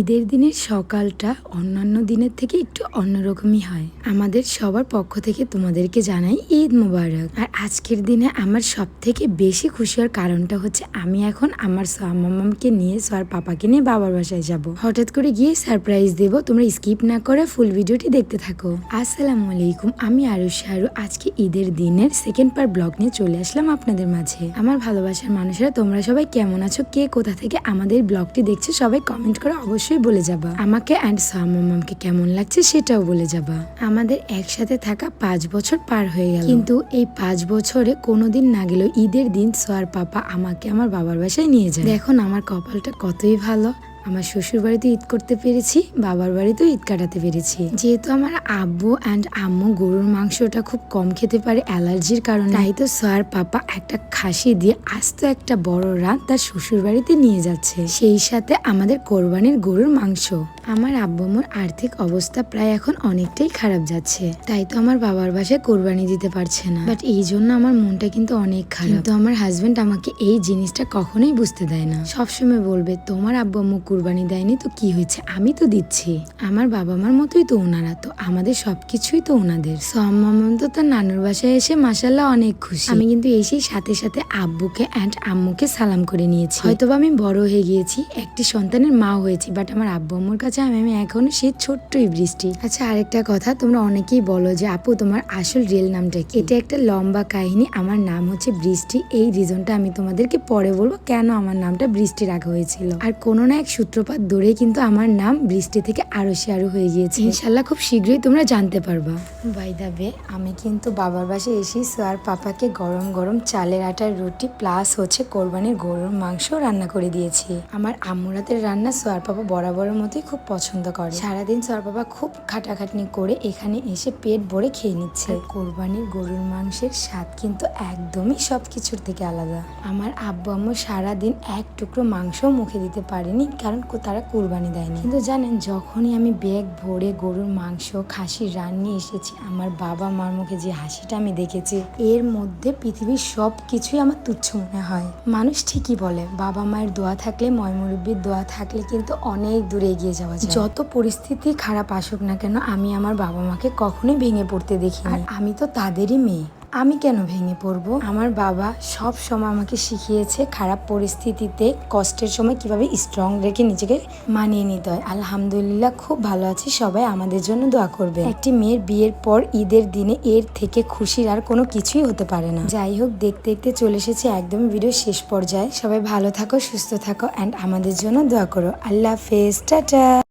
ঈদের দিনের সকালটা অন্যান্য দিনের থেকে একটু অন্যরকমই হয়। আমাদের সবার পক্ষ থেকে তোমাদেরকে জানাই ঈদ মোবারক। আর আজকের দিনে আমার সব থেকে বেশি খুশি হওয়ার কারণটা হচ্ছে আমি এখন আমার মামামকে নিয়ে সোয়ার পাপাকে নিয়ে বাবার বাসায় যাব। হঠাৎ করে গিয়ে সারপ্রাইজ দেব, তোমরা স্কিপ না করে ফুল ভিডিওটি দেখতে থাকো। আসসালামু আলাইকুম, আমি আরু শাহরু আজকে ঈদের দিনের সেকেন্ড পার্ট ব্লগ নিয়ে চলে আসলাম আপনাদের মাঝে। আমার ভালোবাসার মানুষেরা, তোমরা সবাই কেমন আছো? কে কোথা থেকে আমাদের ব্লগটি দেখছে? সবাই কমেন্ট করে অবশ্যই বলে যাবা। আমাকে অ্যান্ড সামামকে কেমন লাগছে সেটাও বলে যাবা। আমাদের একসাথে থাকা পাঁচ বছর পার হয়ে গেল। কিন্তু এই পাঁচ বছরে কোনোদিন না গেলেও ঈদের দিন সোয়ার পাপা আমাকে আমার বাবার বাসায় নিয়ে যায়। দেখুন আমার কপালটা কতই ভালো। আমার শ্বশুর বাড়িতে ঈদ করতে পেরেছি, বাবার বাড়িতেও ঈদ কাটাতে পেরেছি। যেহেতু আমার আব্বু অ্যান্ড আম্মু গরুর মাংসটা খুব কম খেতে পারে অ্যালার্জির কারণে, তাই তো সোয়ার, পাপা একটা খাসি দিয়ে আস্ত একটা বড় রাত তার শ্বশুর বাড়িতে নিয়ে যাচ্ছে। সেই সাথে আমাদের কোরবানির গরুর মাংস। আমার আব্বু আম্মুর আর্থিক অবস্থা প্রায় এখন অনেকটাই খারাপ যাচ্ছে। তাই তো আমার বাবার বাসায় কোরবানি দিতে পারছে না। বাট এই জন্য আমার মনটা কিন্তু অনেক খারাপ। তো আমার হাজবেন্ড আমাকে এই জিনিসটা কখনোই বুঝতে দেয় না। সবসময় বলবে, তোমার আব্বু আম্মু কুরবানি দেয়নি তো কি হয়েছে? আমি তো দিচ্ছি। আমার বাবা মার মতোই তো ওনারা তো। আমাদের সবকিছুই তো ওনাদের। সো তো তার নানুর বাসায় এসে মাসাল্লাহ অনেক খুশি। আমি কিন্তু এসেই সাথে সাথে আব্বুকে অ্যান্ড আম্মুকে সালাম করে নিয়েছি। হয়তোবা আমি বড় হয়ে গিয়েছি, একটি সন্তানের মা হয়েছি বাট আমার আব্বু আম্মুর কাছে আমি আমি এখনও সেই ছোট্টই বৃষ্টি। আচ্ছা আরেকটা কথা, তোমরা অনেকেই বলো যে, আপু, তোমার আসল রিয়েল নামটা কি? এটা একটা লম্বা কাহিনী। আমার নাম হচ্ছে বৃষ্টি। এই রিজনটা আমি তোমাদেরকে পরে বলব কেন আমার নামটা বৃষ্টি রাখা হয়েছিল। আর কোনো না এক সূত্রপাত ধরে কিন্তু আমার নাম বৃষ্টি থেকে আরও সে আরও হয়ে গিয়েছে। ইনশাল্লাহ খুব শীঘ্রই তোমরা জানতে পারবা। বাই দা বে আমি কিন্তু বাবার বাসায় এসেই সোয়ার পাপাকে গরম গরম চালের আটার রুটি প্লাস হচ্ছে কোরবানির গরুর মাংস রান্না করে দিয়েছি। আমার আম্মুরাতের রান্না সোয়ার পাপা বরাবরের মতোই খুব পছন্দ করে। সারাদিন সোয়ার পাপা খুব খাটাখাটনি করে এখানে এসে পেট ভরে খেয়ে নিচ্ছে। কোরবানির গরুর মাংসের স্বাদ কিন্তু একদমই সব কিছুর থেকে আলাদা। আমার আব্বু আম্মু সারাদিন এক টুকরো মাংস মুখে দিতে পারেনি কারণ তারা কোরবানি দেয়নি। কিন্তু জানেন, যখনই আমি ব্যাগ ভরে গরুর মাংস খাসির রান নিয়ে এসেছি, আমার বাবা মার মুখে যে হাসিটা আমি দেখেছি, এর মধ্যে পৃথিবীর সব কিছুই আমার তুচ্ছ মনে হয়। মানুষ ঠিকই বলে, বাবা মায়ের দোয়া থাকলে ময়মুরব্বীর দোয়া থাকলে কিন্তু অনেক দূরে এগিয়ে যাওয়া যায়। যত পরিস্থিতি খারাপ আসুক না কেন, আমি আমার বাবা মাকে কখনোই ভেঙে পড়তে দেখি আর আমি তো তাদেরই মেয়ে। আমি কেন ভেঙে পড়ব? আমার বাবা সব সময় আমাকে শিখিয়েছে খারাপ পরিস্থিতিতে কষ্টের সময় কীভাবে স্ট্রং রেখে নিজেকে মানিয়ে নিতে হয়। আলহামদুলিল্লাহ, খুব ভালো আছি। সবাই আমাদের জন্য দোয়া করবে একটি মেয়ের বিয়ের পর ঈদের দিনে এর থেকে খুশির আর কোনো কিছুই হতে পারে না। যাই হোক, দেখতে দেখতে চলে এসেছে একদম ভিডিও শেষ পর্যায়ে। সবাই ভালো থাকো, সুস্থ থাকো অ্যান্ড আমাদের জন্য দোয়া করো। আল্লাহ হাফেজ। টাটা!